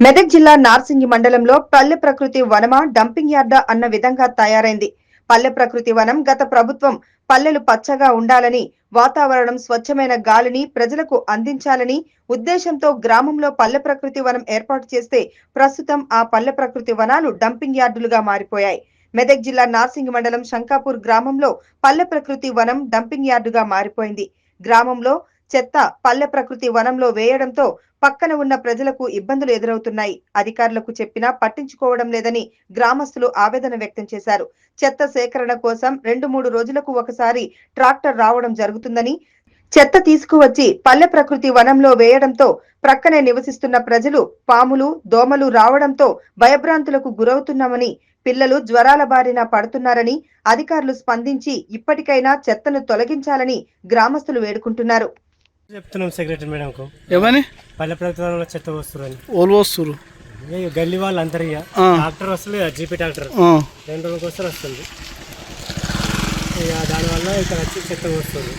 మెదక్ జిల్లా నార్సింగి మండలంలో పల్లె ప్రకృతి వనమా డంపింగ్ యార్డా అన్న విధంగా తయారైంది. పల్లె ప్రకృతి వనం గత ప్రభుత్వం పల్లెలు పచ్చగా ఉండాలని వాతావరణం స్వచ్ఛమైన గాలిని ప్రజలకు అందించాలని ఉద్దేశంతో గ్రామంలో పల్లె ప్రకృతి వనం ఏర్పాటు చేస్తే ప్రస్తుతం ఆ పల్లె ప్రకృతి వనాలు డంపింగ్ యార్డులుగా మారిపోయాయి. మెదక్ జిల్లా నార్సింగి మండలం శంకాపూర్ గ్రామంలో పల్లె ప్రకృతి వనం డంపింగ్ యార్డుగా మారిపోయింది. గ్రామంలో చెత్త పల్లె ప్రకృతి వనంలో వేయడంతో పక్కన ఉన్న ప్రజలకు ఇబ్బందులు ఎదురవుతున్నాయి. అధికారులకు చెప్పినా పట్టించుకోవడం లేదని గ్రామస్తులు ఆవేదన వ్యక్తం చేశారు. చెత్త సేకరణ కోసం రెండు మూడు రోజులకు ఒకసారి ట్రాక్టర్ రావడం జరుగుతుందని చెత్త తీసుకువచ్చి పల్లె ప్రకృతి వనంలో వేయడంతో ప్రక్కనే నివసిస్తున్న ప్రజలు పాములు దోమలు రావడంతో భయభ్రాంతులకు గురవుతున్నామని పిల్లలు జ్వరాల బారిన పడుతున్నారని అధికారులు స్పందించి ఇప్పటికైనా చెత్తను తొలగించాలని గ్రామస్తులు వేడుకుంటున్నారు. చెప్తున్నాం సెక్రటరీ మేడంకు. ఏమని పల్లె ప్రభుత్వంలో చెత్త వస్తున్నారు ఓలు వస్తురు గల్లీ వాళ్ళు అందరు ఇక. డాక్టర్ వస్తుంది జీపీ డాక్టర్. రెండు రోజులకు వస్తారు వస్తుంది. ఇక దానివల్ల ఇక్కడ వచ్చి చెత్త వస్తుంది.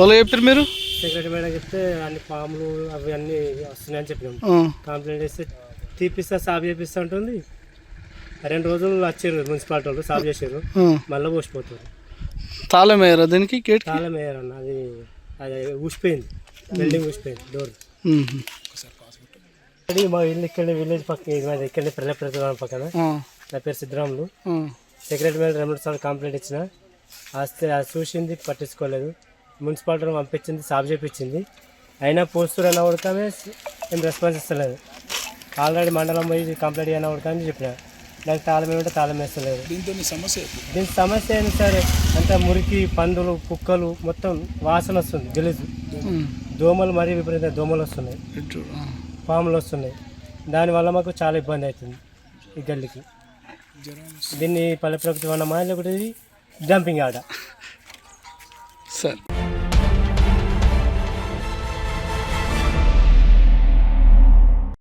ఓలు చెప్పారు మీరు? సెక్రటరీ మేడం చెప్తే అన్ని పాములు అవి అన్నీ వస్తున్నాయని చెప్పినాం. కంప్లైంట్ చేస్తే తీపిస్తా సాఫ్ చేపిస్తా ఉంటుంది రెండు రోజులు వచ్చారు మున్సిపాలిటీ వాళ్ళు సాఫ్ చేసారు. మళ్ళీ పోసిపోతారు తాళం వేయరా దీనికి తాళం వేయరన్న అది అది ఊసిపోయింది. బిల్డింగ్ ఊసిపోయింది డోర్ మా ఇల్లు ఇక్కడ విలేజ్ పక్కన మాది ఇక్కడ పల్లె ప్రతిభావం పక్కన. నా పేరు సిద్ధరాములు. సెక్రటరీ మేడం రెండు సార్లు కంప్లైంట్ ఇచ్చిన. వస్తే అది చూసింది పట్టించుకోలేదు. మున్సిపాలిటీ పంపించింది సాఫ్ చేపించింది. అయినా పోస్తురు అన్న ఉడకమే ఏం రెస్పాన్స్ ఇస్తలేదు. ఆల్రెడీ మండలం పోయి కంప్లైంట్ అయినా ఉడకని చెప్పిన. నాకు తాళం ఏమిటో తాళం వేస్తలేదు. దీని సమస్య ఏంటి సార్? అంతా మురికి పందులు కుక్కలు మొత్తం వాసన వస్తుంది గలీజు. దోమలు మరీ విపరీత దోమలు వస్తున్నాయి. పాములు వస్తున్నాయి. దానివల్ల మాకు చాలా ఇబ్బంది అవుతుంది ఈ గల్లీకి. దీన్ని పల్లె ప్రకృతి వనమా లేకపోతే డంపింగ్ ఆడ. సరే.